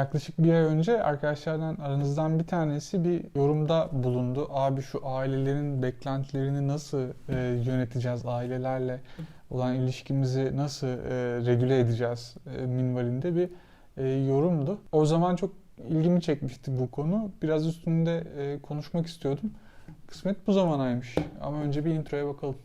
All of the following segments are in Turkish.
Yaklaşık bir ay önce arkadaşlardan aranızdan bir tanesi bir yorumda bulundu. Abi şu ailelerin beklentilerini nasıl e, yöneteceğiz, ailelerle olan ilişkimizi nasıl e, regüle edeceğiz e, minvalinde bir e, yorumdu. O zaman çok ilgimi çekmişti bu konu. Biraz üstünde e, konuşmak istiyordum. Kısmet bu zamanaymış. Ama önce bir introya bakalım.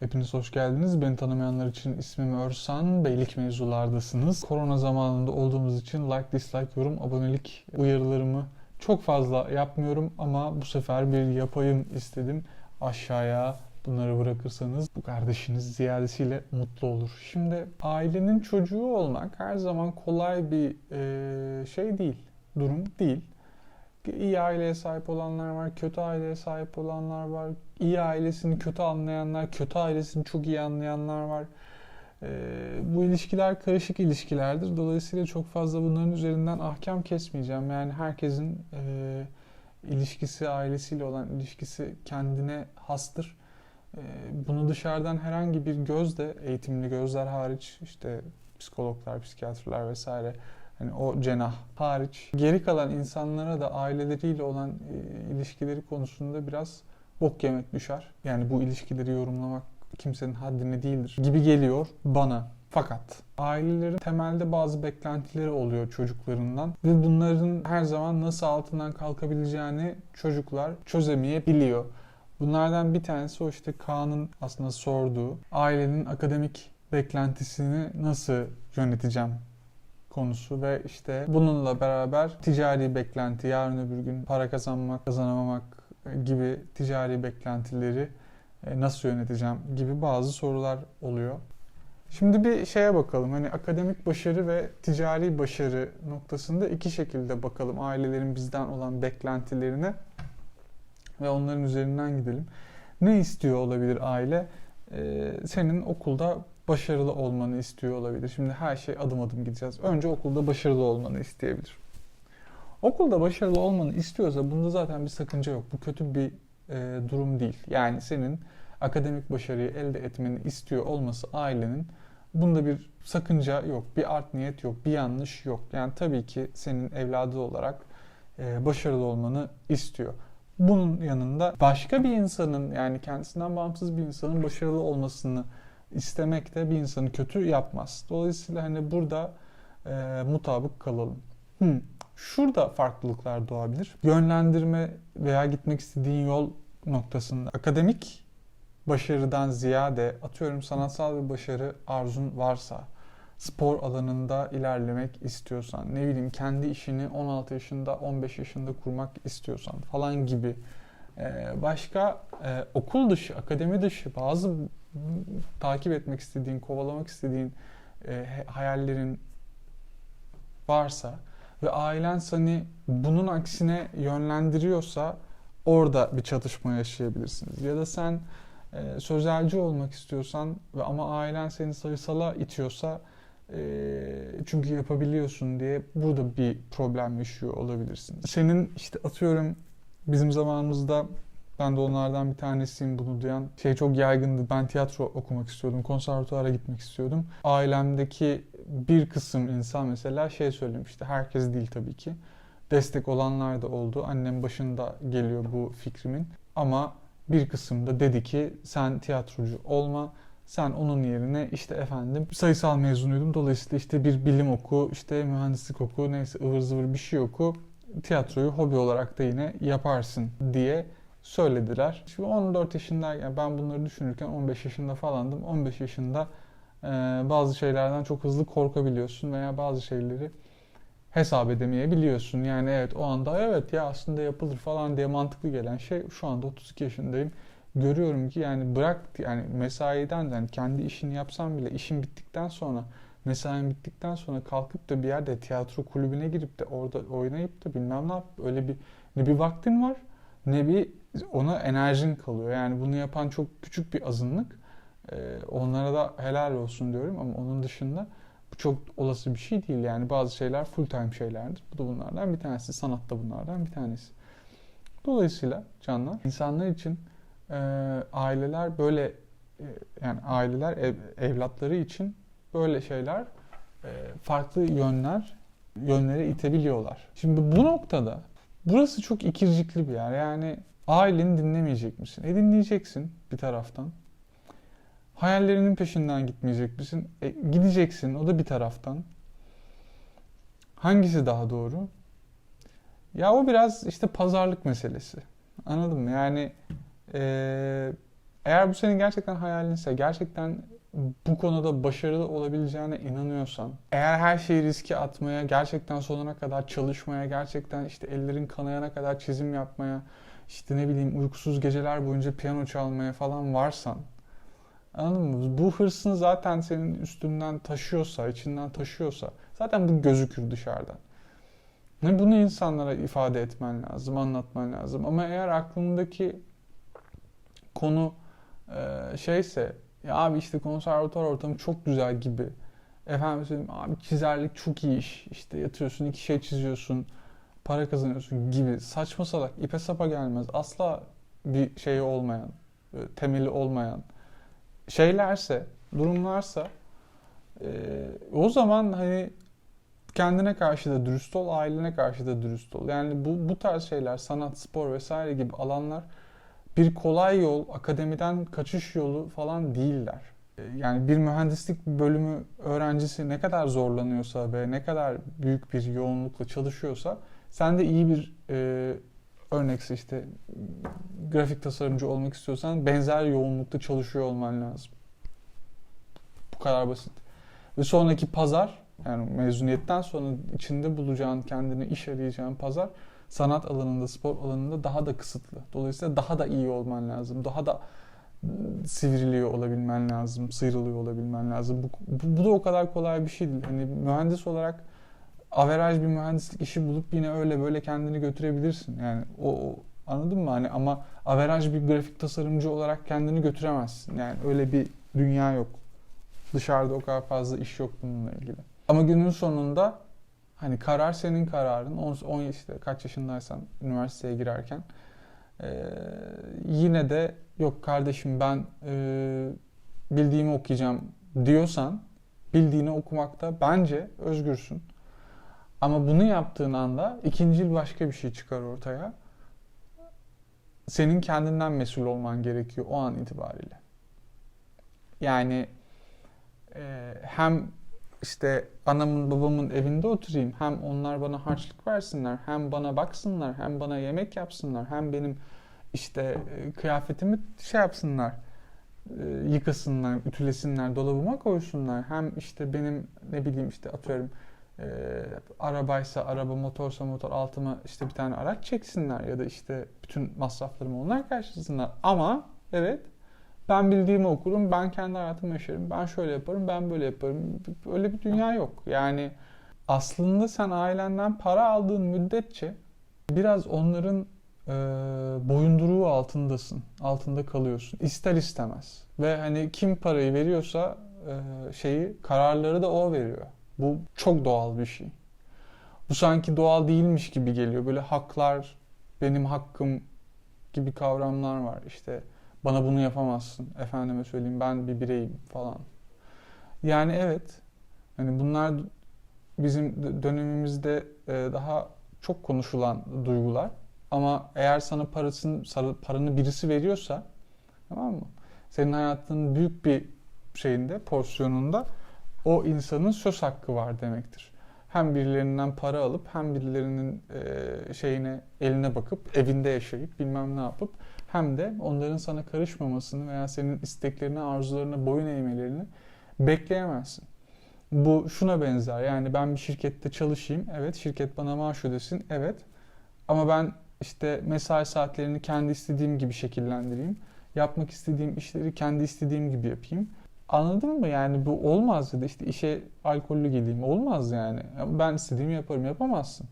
Hepiniz hoş geldiniz. Beni tanımayanlar için ismim Örsan. Beylik mevzulardasınız. Korona zamanında olduğumuz için like, dislike, yorum, abonelik uyarılarımı çok fazla yapmıyorum ama bu sefer bir yapayım istedim. Aşağıya bunları bırakırsanız bu kardeşiniz ziyadesiyle mutlu olur. Şimdi ailenin çocuğu olmak her zaman kolay bir e, şey değil, durum değil. İyi aileye sahip olanlar var, kötü aileye sahip olanlar var. İyi ailesini kötü anlayanlar, kötü ailesini çok iyi anlayanlar var. Ee, bu ilişkiler karışık ilişkilerdir. Dolayısıyla çok fazla bunların üzerinden ahkam kesmeyeceğim. Yani herkesin e, ilişkisi, ailesiyle olan ilişkisi kendine hastır. E, bunu dışarıdan herhangi bir gözle, eğitimli gözler hariç, işte psikologlar, psikiyatrlar vesaire Hani o cenah hariç geri kalan insanlara da aileleriyle olan e, ilişkileri konusunda biraz bok yemek düşer. Yani bu ilişkileri yorumlamak kimsenin haddine değildir gibi geliyor bana. Fakat ailelerin temelde bazı beklentileri oluyor çocuklarından ve bunların her zaman nasıl altından kalkabileceğini çocuklar çözemeyebiliyor. Bunlardan bir tanesi o işte Kaan'ın aslında sorduğu ailenin akademik beklentisini nasıl yöneteceğim konusu ve işte bununla beraber ticari beklenti, yarın öbür gün para kazanmak, kazanamamak gibi ticari beklentileri e, nasıl yöneteceğim gibi bazı sorular oluyor. Şimdi bir şeye bakalım. Hani akademik başarı ve ticari başarı noktasında iki şekilde bakalım ailelerin bizden olan beklentilerine ve onların üzerinden gidelim. Ne istiyor olabilir aile? Ee, senin okulda başarılı olmanı istiyor olabilir. Şimdi her şey adım adım gideceğiz. Önce okulda başarılı olmanı isteyebilir. Okulda başarılı olmanı istiyorsa bunda zaten bir sakınca yok. Bu kötü bir e, durum değil. Yani senin akademik başarıyı elde etmeni istiyor olması ailenin bunda bir sakınca yok, bir art niyet yok, bir yanlış yok. Yani tabii ki senin evladı olarak e, başarılı olmanı istiyor. Bunun yanında başka bir insanın yani kendisinden bağımsız bir insanın başarılı olmasını istemek de bir insanı kötü yapmaz. Dolayısıyla hani burada e, mutabık kalalım. Hmm. Şurada farklılıklar doğabilir. Yönlendirme veya gitmek istediğin yol noktasında akademik başarıdan ziyade atıyorum sanatsal bir başarı arzun varsa spor alanında ilerlemek istiyorsan ne bileyim kendi işini 16 yaşında 15 yaşında kurmak istiyorsan falan gibi başka okul dışı akademi dışı bazı takip etmek istediğin, kovalamak istediğin e, hayallerin varsa ve ailen seni bunun aksine yönlendiriyorsa orada bir çatışma yaşayabilirsiniz. Ya da sen e, sözelci olmak istiyorsan ve ama ailen seni sayısala itiyorsa e, çünkü yapabiliyorsun diye burada bir problem yaşıyor olabilirsin. Senin işte atıyorum bizim zamanımızda ben de onlardan bir tanesiyim bunu duyan. Şey çok yaygındı. Ben tiyatro okumak istiyordum. Konservatuara gitmek istiyordum. Ailemdeki bir kısım insan mesela şey söylemişti. Herkes değil tabii ki. Destek olanlar da oldu. Annem başında geliyor bu fikrimin. Ama bir kısım da dedi ki sen tiyatrocu olma. Sen onun yerine işte efendim sayısal mezunuydum. Dolayısıyla işte bir bilim oku, işte mühendislik oku, neyse ıvır zıvır bir şey oku. Tiyatroyu hobi olarak da yine yaparsın diye söylediler. Şimdi 14 yaşındayken ben bunları düşünürken 15 yaşında falandım. 15 yaşında e, bazı şeylerden çok hızlı korkabiliyorsun veya bazı şeyleri hesap edemeyebiliyorsun. Yani evet o anda evet ya aslında yapılır falan diye mantıklı gelen şey şu anda 32 yaşındayım. Görüyorum ki yani bırak yani mesaiden yani kendi işini yapsam bile işin bittikten sonra mesain bittikten sonra kalkıp da bir yerde tiyatro kulübüne girip de orada oynayıp da bilmem ne yap öyle bir ne bir vaktin var ne bir ona enerjin kalıyor. Yani bunu yapan çok küçük bir azınlık. Ee, onlara da helal olsun diyorum ama onun dışında bu çok olası bir şey değil. Yani bazı şeyler full time şeylerdir. Bu da bunlardan bir tanesi. Sanat da bunlardan bir tanesi. Dolayısıyla canlar insanlar için e, aileler böyle e, yani aileler ev- evlatları için böyle şeyler e, farklı yönler yönlere itebiliyorlar. Şimdi bu noktada burası çok ikircikli bir yer. Yani aileni dinlemeyecek misin? E dinleyeceksin bir taraftan. Hayallerinin peşinden gitmeyecek misin? E, gideceksin o da bir taraftan. Hangisi daha doğru? Ya o biraz işte pazarlık meselesi. Anladın mı? Yani eee, eğer bu senin gerçekten hayalinse, gerçekten bu konuda başarılı olabileceğine inanıyorsan, eğer her şeyi riske atmaya, gerçekten sonuna kadar çalışmaya, gerçekten işte ellerin kanayana kadar çizim yapmaya, işte ne bileyim uykusuz geceler boyunca piyano çalmaya falan varsan, anladın mı? Bu hırsın zaten senin üstünden taşıyorsa, içinden taşıyorsa, zaten bu gözükür dışarıdan. Ve bunu insanlara ifade etmen lazım, anlatman lazım. Ama eğer aklındaki konu e, şeyse, ya abi işte konservatuar ortamı çok güzel gibi. Efendim söyleyeyim abi çizerlik çok iyi iş. İşte yatıyorsun iki şey çiziyorsun, para kazanıyorsun gibi saçma salak, ipe sapa gelmez. Asla bir şeyi olmayan, e, temeli olmayan şeylerse, durumlarsa e, o zaman hani kendine karşı da dürüst ol, ailene karşı da dürüst ol. Yani bu, bu tarz şeyler, sanat, spor vesaire gibi alanlar bir kolay yol, akademiden kaçış yolu falan değiller. E, Yani bir mühendislik bölümü öğrencisi ne kadar zorlanıyorsa ve ne kadar büyük bir yoğunlukla çalışıyorsa sen de iyi bir e, örnekse işte grafik tasarımcı olmak istiyorsan benzer yoğunlukta çalışıyor olman lazım. Bu kadar basit. Ve sonraki pazar yani mezuniyetten sonra içinde bulacağın kendini iş arayacağın pazar sanat alanında, spor alanında daha da kısıtlı. Dolayısıyla daha da iyi olman lazım. Daha da sivriliyor olabilmen lazım, sıyrılıyor olabilmen lazım. Bu, bu, bu da o kadar kolay bir şey değil. Hani mühendis olarak averaj bir mühendislik işi bulup yine öyle böyle kendini götürebilirsin. Yani o, o anladın mı? Hani ama averaj bir grafik tasarımcı olarak kendini götüremezsin. Yani öyle bir dünya yok. Dışarıda o kadar fazla iş yok bununla ilgili. Ama günün sonunda hani karar senin kararın. 10, 10 işte kaç yaşındaysan üniversiteye girerken ee, yine de yok kardeşim ben e, bildiğimi okuyacağım diyorsan bildiğini okumakta bence özgürsün. Ama bunu yaptığın anda ikinci yıl başka bir şey çıkar ortaya. Senin kendinden mesul olman gerekiyor o an itibariyle. Yani e, hem işte anamın babamın evinde oturayım. Hem onlar bana harçlık versinler, hem bana baksınlar, hem bana yemek yapsınlar, hem benim işte e, kıyafetimi şey yapsınlar, e, yıkasınlar, ütülesinler, dolabıma koysunlar. Hem işte benim ne bileyim işte atıyorum e, arabaysa araba, motorsa motor altıma işte bir tane araç çeksinler ya da işte bütün masraflarımı onlar karşılasınlar. Ama evet ben bildiğimi okurum, ben kendi hayatımı yaşarım, ben şöyle yaparım, ben böyle yaparım. Öyle bir dünya yok. Yani aslında sen ailenden para aldığın müddetçe biraz onların e, boyunduruğu altındasın, altında kalıyorsun. İster istemez. Ve hani kim parayı veriyorsa e, şeyi, kararları da o veriyor. Bu çok doğal bir şey. Bu sanki doğal değilmiş gibi geliyor. Böyle haklar, benim hakkım gibi kavramlar var. İşte bana bunu yapamazsın. Efendime söyleyeyim ben bir bireyim falan. Yani evet. Hani bunlar bizim dönemimizde e, daha çok konuşulan duygular. Ama eğer sana parasını, paranı birisi veriyorsa tamam mı? Senin hayatının büyük bir şeyinde, porsiyonunda o insanın söz hakkı var demektir. Hem birilerinden para alıp hem birilerinin e, şeyine eline bakıp evinde yaşayıp bilmem ne yapıp hem de onların sana karışmamasını veya senin isteklerine, arzularına boyun eğmelerini bekleyemezsin. Bu şuna benzer. Yani ben bir şirkette çalışayım. Evet, şirket bana maaş ödesin. Evet. Ama ben işte mesai saatlerini kendi istediğim gibi şekillendireyim. Yapmak istediğim işleri kendi istediğim gibi yapayım. Anladın mı? Yani bu olmaz da işte işe alkollü gideyim. Olmaz yani. Ben istediğimi yaparım. Yapamazsın.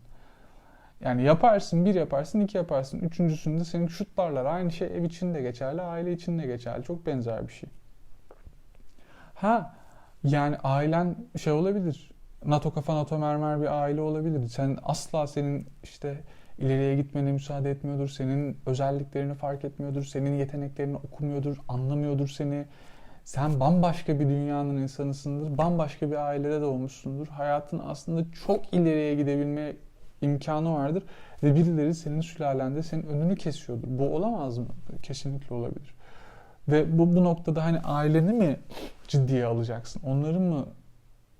Yani yaparsın, bir yaparsın, iki yaparsın. Üçüncüsünde seni şutlarlar. Aynı şey ev için de geçerli, aile için de geçerli. Çok benzer bir şey. Ha, yani ailen şey olabilir. NATO kafa NATO mermer bir aile olabilir. Sen asla senin işte ileriye gitmene müsaade etmiyordur. Senin özelliklerini fark etmiyordur. Senin yeteneklerini okumuyordur, anlamıyordur seni. Sen bambaşka bir dünyanın insanısındır. Bambaşka bir ailede doğmuşsundur. Hayatın aslında çok ileriye gidebilme imkanı vardır. Ve birileri senin sülalende senin önünü kesiyordur. Bu olamaz mı? Kesinlikle olabilir. Ve bu, bu noktada hani aileni mi ciddiye alacaksın? Onları mı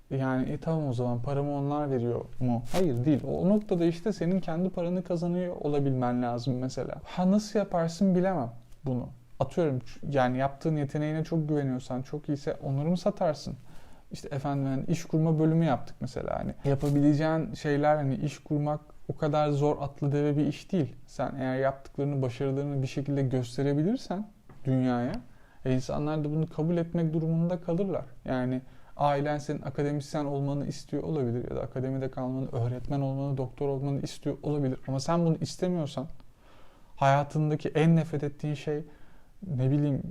yani e tamam o zaman paramı onlar veriyor mu? Hayır değil. O noktada işte senin kendi paranı kazanıyor olabilmen lazım mesela. Ha nasıl yaparsın bilemem bunu. Atıyorum yani yaptığın yeteneğine çok güveniyorsan çok iyiyse onları mı satarsın? İşte efendim yani iş kurma bölümü yaptık mesela hani. Yapabileceğin şeyler hani iş kurmak o kadar zor atlı deve bir iş değil. Sen eğer yaptıklarını, başarılarını bir şekilde gösterebilirsen dünyaya e insanlar da bunu kabul etmek durumunda kalırlar. Yani ailen senin akademisyen olmanı istiyor olabilir ya da akademide kalmanı, öğretmen olmanı, doktor olmanı istiyor olabilir. Ama sen bunu istemiyorsan hayatındaki en nefret ettiğin şey ne bileyim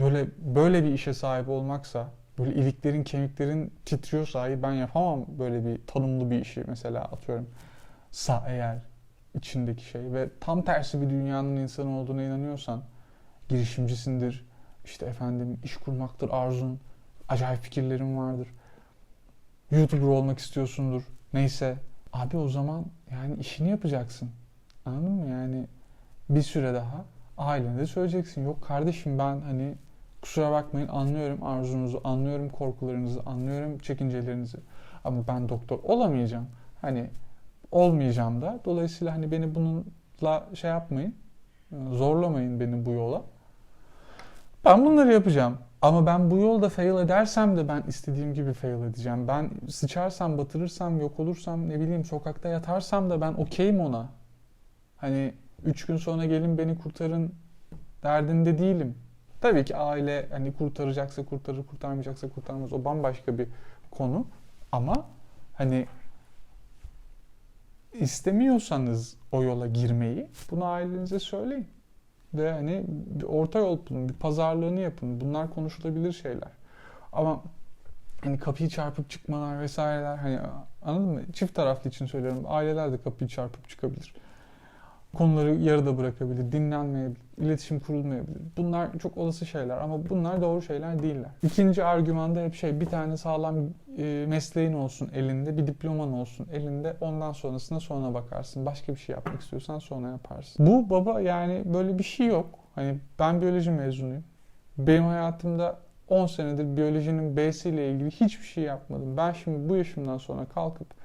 böyle böyle bir işe sahip olmaksa böyle iliklerin kemiklerin titriyorsa ben yapamam böyle bir tanımlı bir işi mesela atıyorum. Sa eğer içindeki şey ve tam tersi bir dünyanın insanı olduğuna inanıyorsan girişimcisindir işte efendim iş kurmaktır arzun acayip fikirlerin vardır. YouTuber olmak istiyorsundur neyse. Abi o zaman yani işini yapacaksın. Anladın mı? Yani bir süre daha ailene de söyleyeceksin yok kardeşim ben hani kusura bakmayın anlıyorum arzunuzu anlıyorum korkularınızı anlıyorum çekincelerinizi ama ben doktor olamayacağım hani olmayacağım da. Dolayısıyla hani beni bununla şey yapmayın. Zorlamayın beni bu yola. Ben bunları yapacağım. Ama ben bu yolda fail edersem de ben istediğim gibi fail edeceğim. Ben sıçarsam, batırırsam, yok olursam, ne bileyim sokakta yatarsam da ben okeyim ona. Hani üç gün sonra gelin beni kurtarın derdinde değilim. Tabii ki aile hani kurtaracaksa kurtarır, kurtarmayacaksa kurtarmaz. O bambaşka bir konu. Ama hani istemiyorsanız o yola girmeyi bunu ailenize söyleyin. Ve hani bir orta yol bulun, bir pazarlığını yapın. Bunlar konuşulabilir şeyler. Ama hani kapıyı çarpıp çıkmalar vesaireler hani anladın mı? Çift taraflı için söylüyorum. Aileler de kapıyı çarpıp çıkabilir konuları yarıda bırakabilir, dinlenmeyebilir, iletişim kurulmayabilir. Bunlar çok olası şeyler ama bunlar doğru şeyler değiller. İkinci argümanda hep şey bir tane sağlam e, mesleğin olsun elinde, bir diploman olsun elinde. Ondan sonrasında sonra bakarsın. Başka bir şey yapmak istiyorsan sonra yaparsın. Bu baba yani böyle bir şey yok. Hani ben biyoloji mezunuyum. Benim hayatımda 10 senedir biyolojinin B'siyle ilgili hiçbir şey yapmadım. Ben şimdi bu yaşımdan sonra kalkıp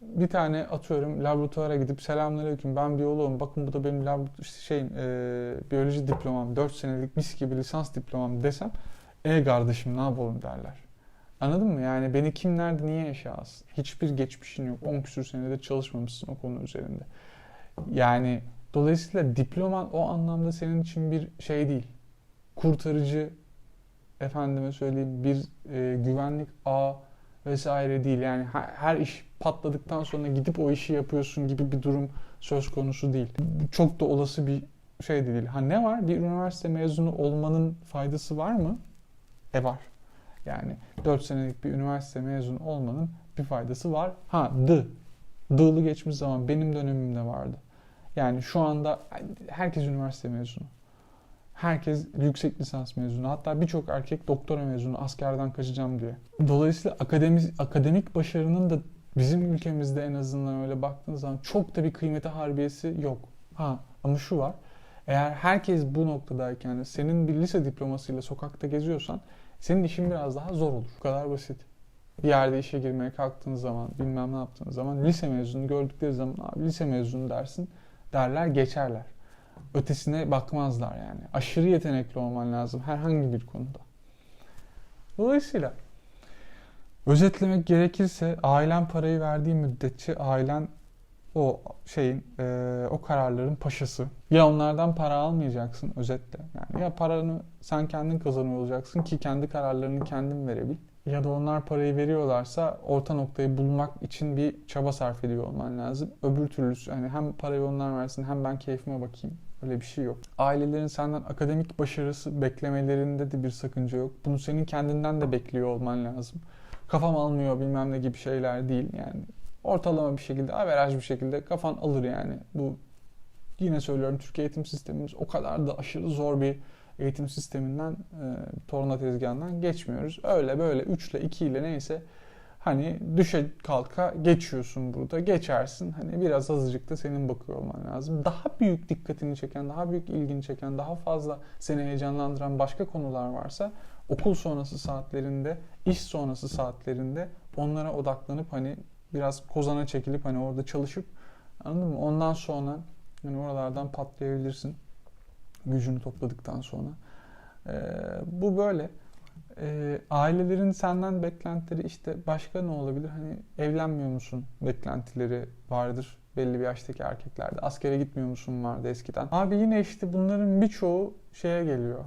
bir tane atıyorum laboratuvara gidip selamünaleyküm ben biyoloğum bakın bu da benim lab şey e, biyoloji diplomam 4 senelik mis gibi lisans diplomam desem e kardeşim ne yapalım derler. Anladın mı? Yani beni kim nerede niye yaşasın? Hiçbir geçmişin yok. 10 küsür senede çalışmamışsın o konu üzerinde. Yani dolayısıyla diploman o anlamda senin için bir şey değil. Kurtarıcı efendime söyleyeyim bir e, güvenlik ağı vesaire değil. Yani her iş patladıktan sonra gidip o işi yapıyorsun gibi bir durum söz konusu değil. Çok da olası bir şey de değil. Ha ne var? Bir üniversite mezunu olmanın faydası var mı? E var. Yani 4 senelik bir üniversite mezunu olmanın bir faydası var. Ha dı. Dığlı geçmiş zaman benim dönemimde vardı. Yani şu anda herkes üniversite mezunu. Herkes yüksek lisans mezunu. Hatta birçok erkek doktora mezunu askerden kaçacağım diye. Dolayısıyla akademik, akademik başarının da bizim ülkemizde en azından öyle baktığınız zaman çok da bir kıymeti harbiyesi yok. Ha ama şu var. Eğer herkes bu noktadayken senin bir lise diplomasıyla sokakta geziyorsan senin işin biraz daha zor olur. Bu kadar basit. Bir yerde işe girmeye kalktığın zaman, bilmem ne yaptığın zaman lise mezunu gördükleri zaman abi lise mezunu dersin derler geçerler ötesine bakmazlar yani. Aşırı yetenekli olman lazım herhangi bir konuda. Dolayısıyla özetlemek gerekirse ailen parayı verdiği müddetçe ailen o şeyin e, o kararların paşası. Ya onlardan para almayacaksın özetle. Yani ya paranı sen kendin kazanıyor olacaksın ki kendi kararlarını kendin verebil. Ya da onlar parayı veriyorlarsa orta noktayı bulmak için bir çaba sarf ediyor olman lazım. Öbür türlüsü hani hem parayı onlar versin hem ben keyfime bakayım Öyle bir şey yok. Ailelerin senden akademik başarısı beklemelerinde de bir sakınca yok. Bunu senin kendinden de bekliyor olman lazım. Kafam almıyor bilmem ne gibi şeyler değil yani. Ortalama bir şekilde, averaj bir şekilde kafan alır yani. Bu yine söylüyorum Türkiye eğitim sistemimiz o kadar da aşırı zor bir eğitim sisteminden, e, torna tezgahından geçmiyoruz. Öyle böyle 3 ile 2 ile neyse hani düşe kalka geçiyorsun burada. Geçersin. Hani biraz azıcık da senin bakıyor olman lazım. Daha büyük dikkatini çeken, daha büyük ilgini çeken, daha fazla seni heyecanlandıran başka konular varsa okul sonrası saatlerinde, iş sonrası saatlerinde onlara odaklanıp hani biraz kozana çekilip hani orada çalışıp anladın mı? Ondan sonra hani oralardan patlayabilirsin. Gücünü topladıktan sonra. Ee, bu böyle. Ee, ailelerin senden beklentileri işte başka ne olabilir? Hani evlenmiyor musun beklentileri vardır belli bir yaştaki erkeklerde. Askere gitmiyor musun vardı eskiden. Abi yine işte bunların birçoğu şeye geliyor.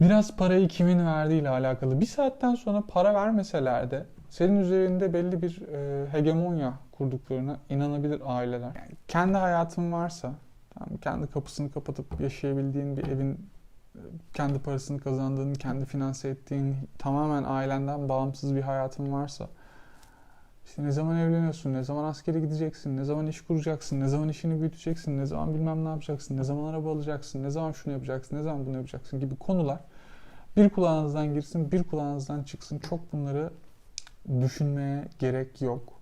Biraz parayı kimin verdiğiyle alakalı. Bir saatten sonra para vermeseler de senin üzerinde belli bir e, hegemonya kurduklarına inanabilir aileler. Yani kendi hayatın varsa, tamam, kendi kapısını kapatıp yaşayabildiğin bir evin, e, kendi parasını kazandığın, kendi finanse ettiğin, tamamen ailenden bağımsız bir hayatın varsa, işte ne zaman evleniyorsun, ne zaman askere gideceksin, ne zaman iş kuracaksın, ne zaman işini büyüteceksin, ne zaman bilmem ne yapacaksın, ne zaman araba alacaksın, ne zaman şunu yapacaksın, ne zaman bunu yapacaksın gibi konular bir kulağınızdan girsin, bir kulağınızdan çıksın. Çok bunları düşünmeye gerek yok.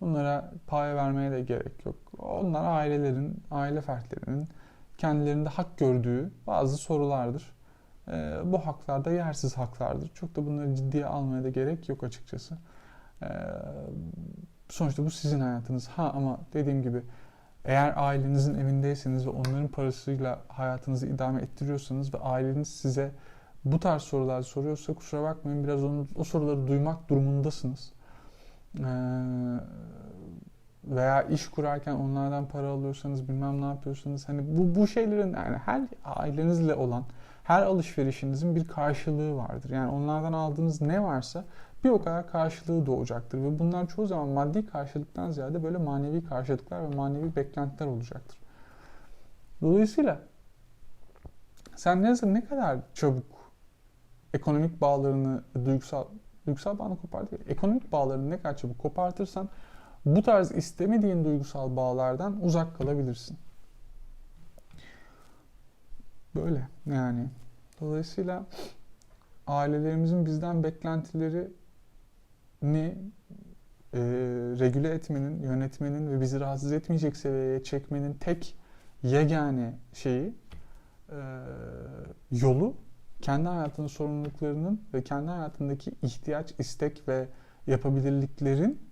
Bunlara pay vermeye de gerek yok. Onlar ailelerin, aile fertlerinin kendilerinde hak gördüğü bazı sorulardır. Ee, bu haklar da yersiz haklardır. Çok da bunları ciddiye almaya da gerek yok açıkçası. Sonuçta bu sizin hayatınız. Ha ama dediğim gibi eğer ailenizin evindeyseniz ve onların parasıyla hayatınızı idame ettiriyorsanız ve aileniz size bu tarz sorular soruyorsa kusura bakmayın biraz onu, o soruları duymak durumundasınız. Ee, veya iş kurarken onlardan para alıyorsanız bilmem ne yapıyorsanız hani bu bu şeylerin yani her ailenizle olan her alışverişinizin bir karşılığı vardır. Yani onlardan aldığınız ne varsa bir o kadar karşılığı doğacaktır ve bunlar çoğu zaman maddi karşılıktan ziyade böyle manevi karşılıklar ve manevi beklentiler olacaktır. Dolayısıyla sen ne, ne kadar çabuk ekonomik bağlarını duygusal duygusal bağını kopar değil, ekonomik bağlarını ne kadar çabuk kopartırsan bu tarz istemediğin duygusal bağlardan uzak kalabilirsin. Böyle yani. Dolayısıyla ailelerimizin bizden beklentileri ne e, regüle etmenin, yönetmenin ve bizi rahatsız etmeyecek seviyeye çekmenin tek yegane şeyi e, yolu kendi hayatının sorumluluklarının ve kendi hayatındaki ihtiyaç, istek ve yapabilirliklerin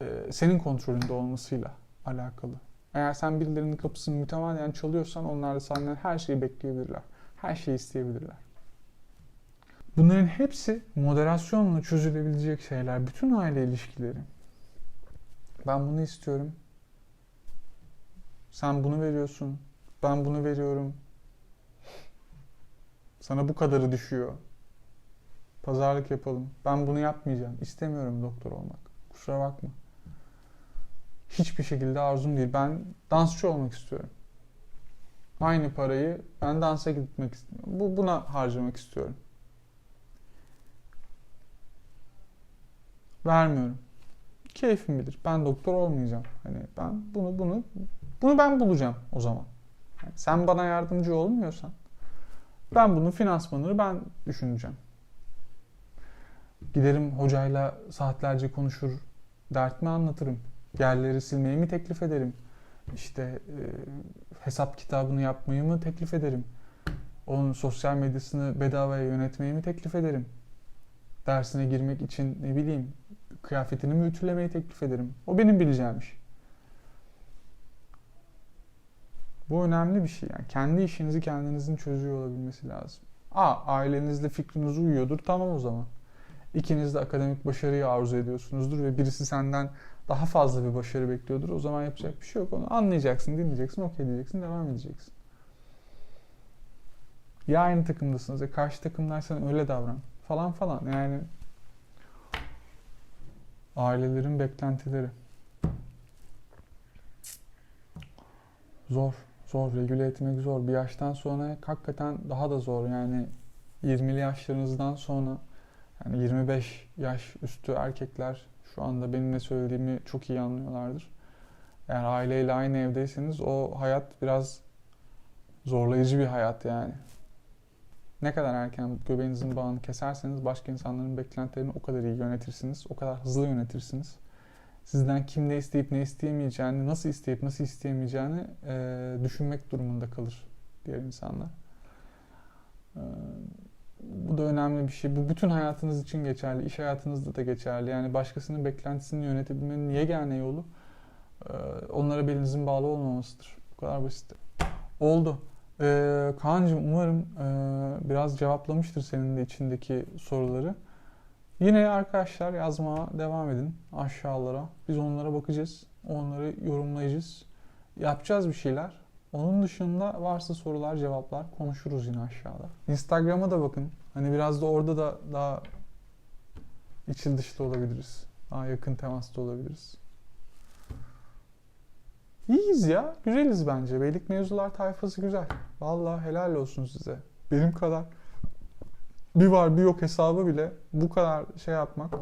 e, senin kontrolünde olmasıyla alakalı. Eğer sen birilerinin kapısını mütemadiyen çalıyorsan onlar da senden her şeyi bekleyebilirler. Her şeyi isteyebilirler. Bunların hepsi moderasyonla çözülebilecek şeyler. Bütün aile ilişkileri. Ben bunu istiyorum. Sen bunu veriyorsun. Ben bunu veriyorum. Sana bu kadarı düşüyor. Pazarlık yapalım. Ben bunu yapmayacağım. İstemiyorum doktor olmak. Kusura bakma. Hiçbir şekilde arzum değil. Ben dansçı olmak istiyorum. Aynı parayı ben dansa gitmek istiyorum. Bu buna harcamak istiyorum. Vermiyorum. Keyfim bilir. Ben doktor olmayacağım. Hani ben bunu bunu bunu ben bulacağım o zaman. Yani sen bana yardımcı olmuyorsan ben bunun finansmanını ben düşüneceğim. Giderim hocayla saatlerce konuşur, dertimi anlatırım. Yerleri silmeyi mi teklif ederim? İşte e, hesap kitabını yapmayı mı teklif ederim? Onun sosyal medyasını bedavaya yönetmeyi mi teklif ederim? Dersine girmek için ne bileyim kıyafetini mi ütülemeyi teklif ederim? O benim bileceğim iş. Bu önemli bir şey yani. Kendi işinizi kendinizin çözüyor olabilmesi lazım. A, ailenizle fikriniz uyuyordur. Tamam o zaman. İkiniz de akademik başarıyı arzu ediyorsunuzdur ve birisi senden daha fazla bir başarı bekliyordur. O zaman yapacak bir şey yok. Onu anlayacaksın, dinleyeceksin, okey diyeceksin, devam edeceksin. Ya aynı takımdasınız ya karşı takımdaysan öyle davran falan falan. Yani ailelerin beklentileri. Zor zor, regüle etmek zor. Bir yaştan sonra hakikaten daha da zor. Yani 20'li yaşlarınızdan sonra yani 25 yaş üstü erkekler şu anda benim ne söylediğimi çok iyi anlıyorlardır. Eğer aileyle aynı evdeyseniz o hayat biraz Zorlayıcı bir hayat yani. Ne kadar erken göbeğinizin bağını keserseniz başka insanların beklentilerini o kadar iyi yönetirsiniz. O kadar hızlı yönetirsiniz. Sizden kim ne isteyip ne isteyemeyeceğini, nasıl isteyip nasıl isteyemeyeceğini e, düşünmek durumunda kalır diğer insanlar. E, bu da önemli bir şey. Bu bütün hayatınız için geçerli. İş hayatınızda da geçerli. Yani başkasının beklentisini yönetebilmenin yegane yolu e, onlara belinizin bağlı olmamasıdır. Bu kadar basit. Oldu. Ee, Kaan'cığım umarım e, biraz cevaplamıştır senin de içindeki soruları. Yine arkadaşlar yazmaya devam edin aşağılara. Biz onlara bakacağız. Onları yorumlayacağız. Yapacağız bir şeyler. Onun dışında varsa sorular, cevaplar konuşuruz yine aşağıda. Instagram'a da bakın. Hani biraz da orada da daha içil dışlı olabiliriz. Daha yakın temasta olabiliriz. İyiyiz ya. Güzeliz bence. Beylik mevzular tayfası güzel. Vallahi helal olsun size. Benim kadar bir var bir yok hesabı bile bu kadar şey yapmak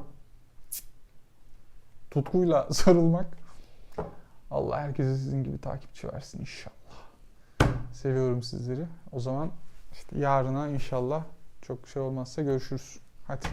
tutkuyla sarılmak Allah herkese sizin gibi takipçi versin inşallah. Seviyorum sizleri. O zaman işte yarına inşallah çok şey olmazsa görüşürüz. Hadi.